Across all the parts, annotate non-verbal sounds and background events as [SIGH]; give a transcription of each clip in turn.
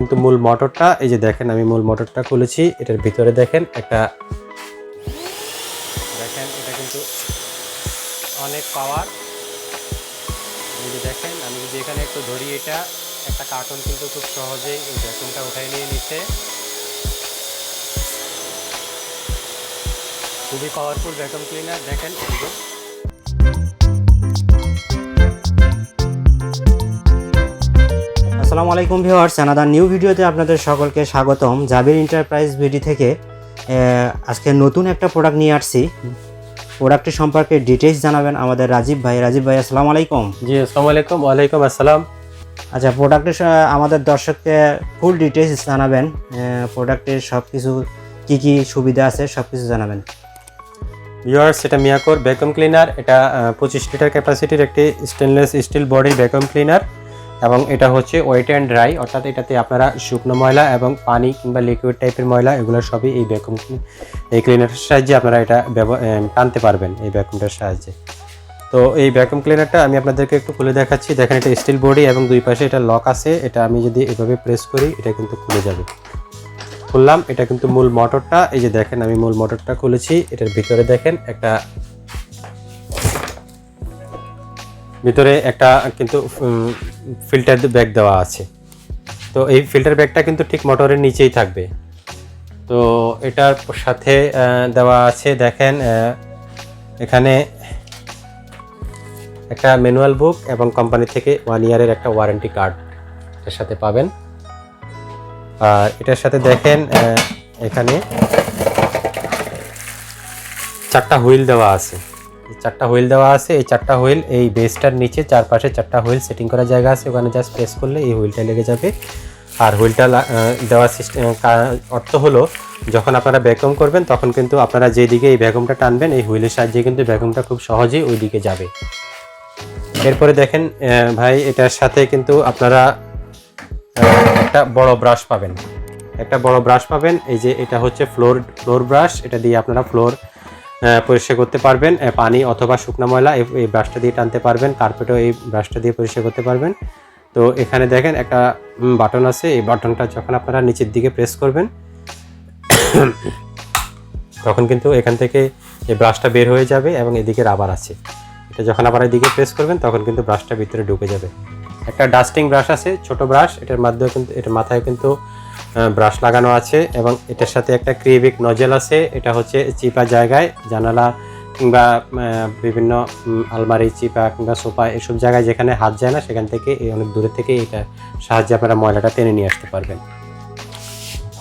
কিন্তু মূল মোটরটা, এই যে দেখেন আমি মূল মোটরটা খুলেছি, এটার ভিতরে দেখেন একটা দেখেন, এটা কিন্তু অনেক পাওয়ার এই যে দেখেন, আমি যদি এখানে একটু ধরি এটা, একটা কার্টুন কিন্তু খুব সহজেই এই ভ্যাকুমটা উঠাই নিয়ে নিচ্ছে। খুবই পাওয়ারফুল ভ্যাকুম ক্লিনার দেখেন আসসালামু আলাইকুম ভিউয়ার্স আনাদার নিউ ভিডিওতে আপনাদের সকলকে স্বাগতম। জাবির এন্টারপ্রাইজ ভিডি থেকে আজকে নতুন একটা প্রোডাক্ট নিয়ে আসছি। প্রোডাক্টের সম্পর্কে ডিটেলস জানাবেন আমাদের রাজীব ভাই। রাজীব ভাই আসসালামু আলাইকুম। জি আসসালামু আলাইকুম। ওয়ালাইকুম আসসালাম। আচ্ছা প্রোডাক্টের আমাদের দর্শককে ফুল ডিটেলস জানাবেন। প্রোডাক্টের সব কিছু কী কী সুবিধা আছে সব কিছু জানাবেন। ভিউয়ার্স এটা মিয়াকোর ভ্যাকুম ক্লিনার এটা পঁচিশ লিটার ক্যাপাসিটির একটি স্টেনলেস স্টিল বডির ভ্যাকুম ক্লিনার এবং এটা হচ্ছে ওয়েট অ্যান্ড ড্রাই অর্থাৎ এটাতে আপনারা শুকনো ময়লা এবং পানি কিংবা লিকুইড টাইপের ময়লা এগুলো সবই এই ভ্যাকুম এই ক্লিনারের সাহায্যে আপনারা এটা টানতে পারবেন এই ভ্যাকুমটার সাহায্যে। তো এই ভ্যাকুম ক্লিনারটা আমি আপনাদেরকে একটু খুলে দেখাচ্ছি। দেখেন, এটা স্টিল বডি এবং দুই পাশে এটা লক আছে। এটা আমি যদি এভাবে প্রেস করি, এটা কিন্তু খুলে যাবে। খুললাম, এটা কিন্তু মূল মোটরটা এই যে দেখেন, আমি মূল মোটরটা খুলেছি। এটার ভিতরে দেখেন, একটা ভিতরে একটা কিন্তু ফিল্টার ব্যাগ দেওয়া আছে। তো এই ফিল্টার ব্যাগটা কিন্তু ঠিক মোটরের নিচেই থাকবে। তো এটার সাথে দেওয়া আছে, দেখেন এখানে একটা ম্যানুয়াল বুক এবং কোম্পানি থেকে ওয়ান ইয়ারের একটা ওয়ারেন্টি কার্ড এর সাথে পাবেন। আর এটার সাথে দেখেন এখানে চারটা হুইল দেওয়া আছে। চারটা হুইল দেওয়া আছে এই চারটা হুইল এই বেসটার নিচে চারপাশে চারটা হুইল সেটিং করা জায়গা আছে ওখানে জাস্ট প্রেস করলে এই হুইলটা লেগে যাবে। আর হুইলটা লা- আহ, দেওয়া সিস্টেম অর্থ হলো যখন আপনারা ভ্যাকুম করবেন তখন কিন্তু আপনারা যেদিকে এই ভ্যাকুমটা টানবেন এই হুইলের সাহায্যে কিন্তু ভ্যাকুমটা খুব সহজেই ওই দিকে যাবে। এরপরে দেখেন ভাই এটার সাথে কিন্তু আপনারা একটা বড় ব্রাশ পাবেন। একটা বড় ব্রাশ পাবেন এই যে এটা হচ্ছে ফ্লোর ফ্লোর ব্রাশ এটা দিয়ে আপনারা ফ্লোর পরিষ্কার করতে পারবেন। পানি অথবা শুকনো ময়লা এই- ব্রাশটা দিয়ে টানতে পারবেন কার্পেটও এই ব্রাশটা দিয়ে পরিষ্কার করতে পারবেন। তো এখানে দেখেন একটা বাটন আছে, এই বাটনটা যখন আপনারা নিচের দিকে প্রেস করবেন, [COUGHS] তখন কিন্তু এখান থেকে এই ব্রাশটা বের হয়ে যাবে এবং এদিকে রাবার আছে। এটা যখন আবার এদিকে প্রেস করবেন, তখন কিন্তু ব্রাশটা ভিতরে ঢুকে যাবে। একটা ডাস্টিং ব্রাশ আছে, ছোট ব্রাশ এটার মাধ্যমে কিন্তু, এটার মাথায় কিন্তু ব্রাশ লাগানো আছে এবং এটার সাথে একটা ক্রিবিক নজেল আছে। এটা হচ্ছে চিপা জায়গায়, জানালা কিংবা বিভিন্ন আলমারি, চিপা কিংবা সোফা এসব জায়গায় যেখানে হাত যায় না, সেখান থেকে এই অনেক দূরে থেকে এটা সাহায্যে আপনারা ময়লাটা টেনে নিয়ে আসতে পারবেন।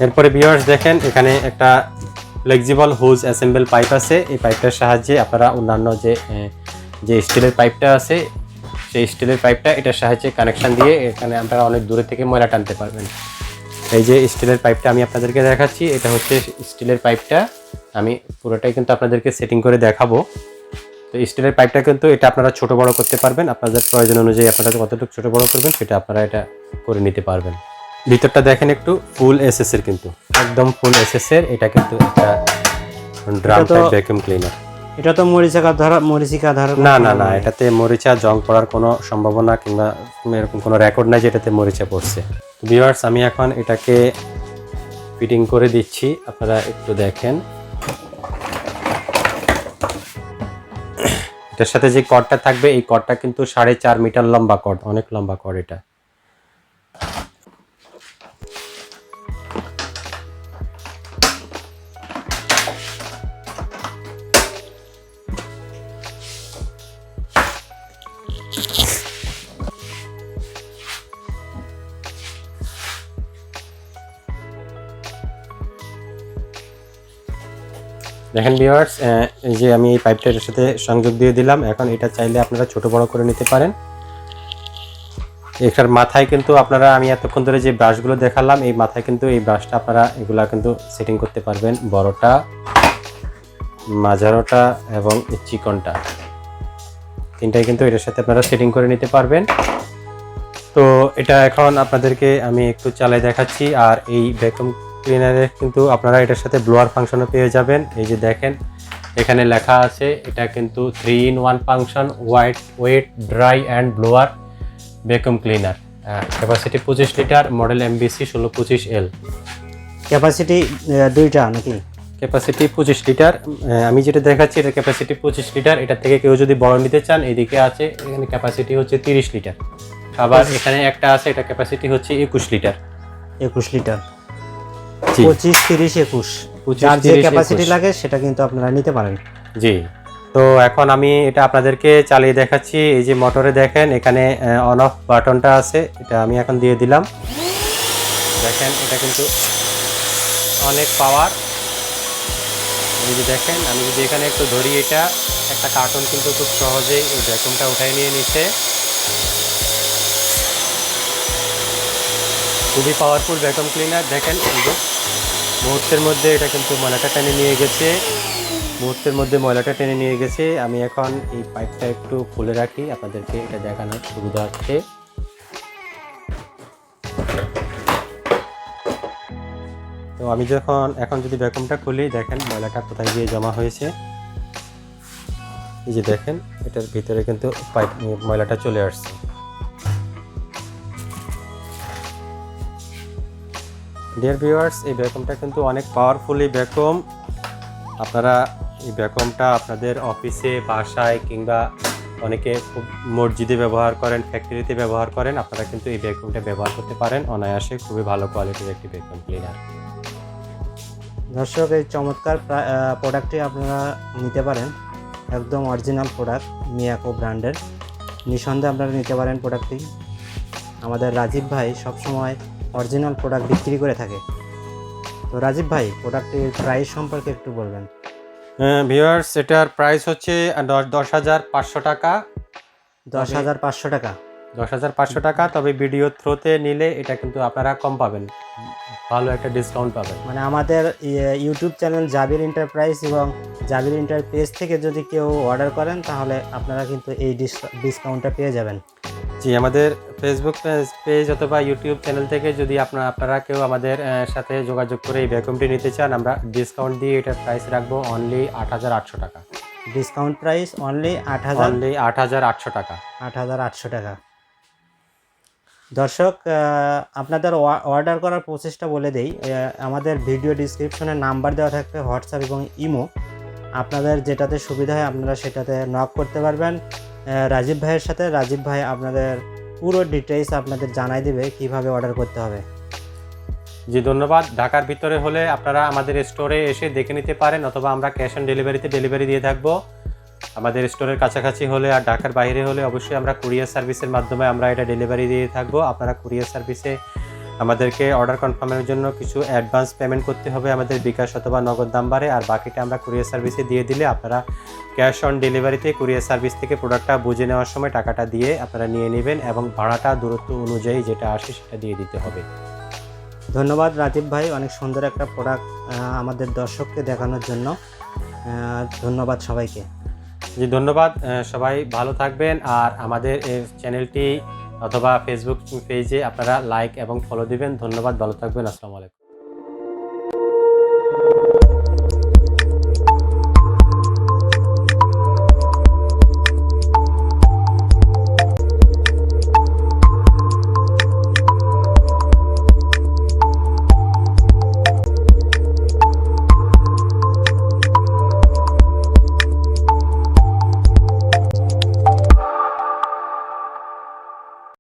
এরপরে ভিউয়ার্স দেখেন, এখানে একটা ফ্লেক্সিবল হুজ অ্যাসেম্বল পাইপ আছে। এই পাইপটার সাহায্যে আপনারা অন্যান্য যে যে স্টিলের পাইপটা আছে, সেই স্টিলের পাইপটা এটার সাহায্যে কানেকশান দিয়ে এখানে আপনারা অনেক দূরে থেকে ময়লা টানতে পারবেন। এই যে স্টিলের পাইপটা আমি আপনাদেরকে দেখাচ্ছি এটা হচ্ছে স্টিলের পাইপটা। আমি পুরোটাই কিন্তু আপনাদেরকে সেটিং করে দেখাবো। তো স্টিলের পাইপটা কিন্তু এটা আপনারা ছোট বড় করতে পারবেন। আপনাদের প্রয়োজন অনুযায়ী আপনারা কতটুকু ছোট বড় করবেন সেটা আপনারা এটা করে নিতে পারবেন। ভিতরটা দেখেন একটু ফুল এসএস এর কিন্তু একদম ফুল এসএস এর। এটা কিন্তু একটা ড্রাম টাইপ ভ্যাকুয়াম ক্লিনার এটা তো মরিচিকা ধরা মরিচিকা ধরা না না না এটাতে মরিচা জং পড়ার কোনো সম্ভাবনা কিংবা এরকম কোনো রেকর্ড নাই যেটাতে মরিচা পড়ছে। তো ভিউয়ার্স আমি এখন এটাকে ফিটিং করে দিচ্ছি। আপনারা একটু দেখেন। এটার সাথে যে কটটা থাকবে, এই কটটা কিন্তু সাড়ে চার মিটার লম্বা কট অনেক লম্বা কট এটা। দেখেন ভিউয়ার্স এই যে আমি এই পাইপটার সাথে সংযোগ দিয়ে দিলাম, এখন এটা চাইলে আপনারা ছোট বড় করে নিতে পারেন। এটার মাথায় কিন্তু আপনারা, আমি এতক্ষণ ধরে যে ব্রাশগুলো দেখালাম, এই মাথায় কিন্তু এই ব্রাশটা আপনারা এগুলা কিন্তু সেটিং করতে পারবেন, বড়টা, মাঝারোটা এবং চিকনটা। তিনটাই কিন্তু এটার সাথে আপনারা সেটিং করে নিতে পারবেন। তো এটা এখন আপনাদেরকে আমি একটু চালাই দেখাচ্ছি, আর এই ভ্যাকুম ক্লিনারে কিন্তু আপনারা এটার সাথে ব্লোয়ার ফাংশনও পেয়ে যাবেন। এই যে দেখেন এখানে লেখা আছে এটা কিন্তু three in one function white wet dry and blower vacuum cleaner capacity পঁচিশ লিটার মডেল এমবিসি ষোলো পঁচিশ এল ক্যাপাসিটি দুইটা নাকি? ক্যাপাসিটি পঁচিশ লিটার আমি যেটা দেখাচ্ছি এটা ক্যাপাসিটি পঁচিশ লিটার এটার থেকে কেউ যদি বড় নিতে চান এদিকে আছে এখানে ক্যাপাসিটি হচ্ছে তিরিশ লিটার আবার এখানে একটা আছে এটা ক্যাপাসিটি হচ্ছে একুশ লিটার একুশ লিটার পঁচিশ তিরিশ একুশ। যার যে ক্যাপাসিটি লাগে সেটা কিন্তু আপনারা নিতে পারেন। জি। তো এখন আমি এটা আপনাদেরকে চালিয়ে দেখাচ্ছি। এই যে মোটরে দেখেন এখানে অন অফ বাটনটা আছে। এটা আমি এখন দিয়ে দিলাম। দেখেন এটা কিন্তু অনেক পাওয়ার এই যে দেখেন আমি যদি এখানে একটু ধরি এটা একটা কার্টুন কিন্তু খুব সহজেই ভ্যাকুমটা উঠাই নিয়ে নিচ্ছে। খুবই পাওয়ারফুল ভ্যাকুম ক্লিনার দেখেন এই যে। মুহূর্তের মধ্যে এটা কিন্তু ময়লাটা টেনে নিয়ে গেছে। মুহূর্তের মধ্যে ময়লাটা টেনে নিয়ে গেছে। আমি এখন এই পাইপটা একটু খুলে রাখি, আপনাদেরকে এটা দেখানোর সুবিধা হচ্ছে। তো আমি যখন এখন যদি ভ্যাকুমটা খুলি, দেখেন ময়লাটা কোথায় গিয়ে জমা হয়েছে। এই যে দেখেন, এটার ভিতরে কিন্তু পাইপ ময়লাটা চলে আসছে। ডিয়ার ভিউয়ার্স এই ভ্যাকুমটা কিন্তু অনেক পাওয়ারফুলি ভ্যাকুম আপনারা এই ভ্যাকুমটা আপনাদের অফিসে বাসায় কিংবা অনেকে খুব মসজিদে ব্যবহার করেন ফ্যাক্টরিতে ব্যবহার করেন, আপনারা কিন্তু এই ভ্যাকুমটা ব্যবহার করতে পারেন। অনায়াসে খুবই ভালো কোয়ালিটির একটি ভ্যাকুম ক্লিনার দর্শক, এই চমৎকার প্রোডাক্টটি আপনারা নিতে পারেন। একদম অরিজিনাল প্রোডাক্ট মিয়াকো ব্র্যান্ডের নিঃসন্দেহে আপনারা নিতে পারেন প্রোডাক্টটি আমাদের রাজীব ভাই সবসময় অরিজিনাল প্রোডাক্ট বিক্রি করে থাকে। তো রাজীব ভাই প্রোডাক্টের প্রাইস সম্পর্কে একটু বলবেন। ভিউয়ার্স এটার প্রাইস হচ্ছে দশ দশ হাজার পাঁচশো টাকা। দশ হাজার পাঁচশো টাকা। দশ হাজার পাঁচশো টাকা তবে ভিডিও থ্রোতে নিলে এটা কিন্তু আপনারা কম পাবেন। ভালো একটা ডিসকাউন্ট পাবেন। মানে আমাদের ইউটিউব চ্যানেল জাবির এন্টারপ্রাইজ এবং জাবির ইন্টার পেজ থেকে যদি কেউ অর্ডার করেন তাহলে আপনারা কিন্তু এই ডিসকাউন্টটা পেয়ে যাবেন। জি আমাদের ফেসবুক পেজ অথবা ইউটিউব চ্যানেল থেকে যদি আপনারা আপনারা কেউ আমাদের সাথে যোগাযোগ করে এই ভ্যাকুমটি নিতে চান আমরা ডিসকাউন্ট দিয়ে এটার প্রাইস রাখব অনলি আট হাজার আটশো টাকা। ডিসকাউন্ট প্রাইস অনলি আট হাজার? অনলি আট হাজার আটশো টাকা। আট হাজার আটশো টাকা। দর্শক আপনাদের অর্ডার করার প্রসেসটা বলে দেই। আমাদের ভিডিও ডিসক্রিপশনে নাম্বার দেওয়া থাকবে হোয়াটসঅ্যাপ এবং ইমো আপনাদের যেটাতে সুবিধা হয় আপনারা সেটাতে নক করতে পারবেন। রাজীব ভাইয়ের সাথে। রাজীব ভাই আপনাদের পুরো ডিটেলস আপনাদের জানাই দেবে, কীভাবে অর্ডার করতে হবে। জি, ধন্যবাদ। ঢাকার ভিতরে হলে আপনারা আমাদের স্টোরে এসে দেখে নিতে পারেন, অথবা আমরা ক্যাশ অন ডেলিভারিতে ডেলিভারি দিয়ে থাকব। আমাদের স্টোরের কাছাকাছি হলে আর ঢাকার বাইরে হলে অবশ্যই আমরা কুরিয়ার সার্ভিসের মাধ্যমে আমরা এটা ডেলিভারি দিয়ে থাকব। আপনারা কুরিয়ার সার্ভিসে আমাদেরকে অর্ডার কনফার্মের জন্য কিছু অ্যাডভান্স পেমেন্ট করতে হবে আমাদের বিকাশ অথবা নগদ নাম্বারে, আর বাকিটা আমরা কুরিয়ার সার্ভিসে দিয়ে দিলে আপনারা ক্যাশ অন ডেলিভারিতে কুরিয়ার সার্ভিস থেকে প্রোডাক্টটা বুঝে নেওয়ার সময় টাকাটা দিয়ে আপনারা নিয়ে নেবেন এবং ভাড়াটা দূরত্ব অনুযায়ী যেটা আসে সেটা দিয়ে দিতে হবে। ধন্যবাদ রাজীব ভাই, অনেক সুন্দর একটা প্রোডাক্ট আমাদের দর্শককে দেখানোর জন্য। ধন্যবাদ সবাইকে। জি, ধন্যবাদ। সবাই ভালো থাকবেন, আর আমাদের এই চ্যানেলটি অথবা ফেসবুক পেজে আপনারা লাইক এবং ফলো দিবেন। ধন্যবাদ ভালো থাকবেন আসসালামু আলাইকুম।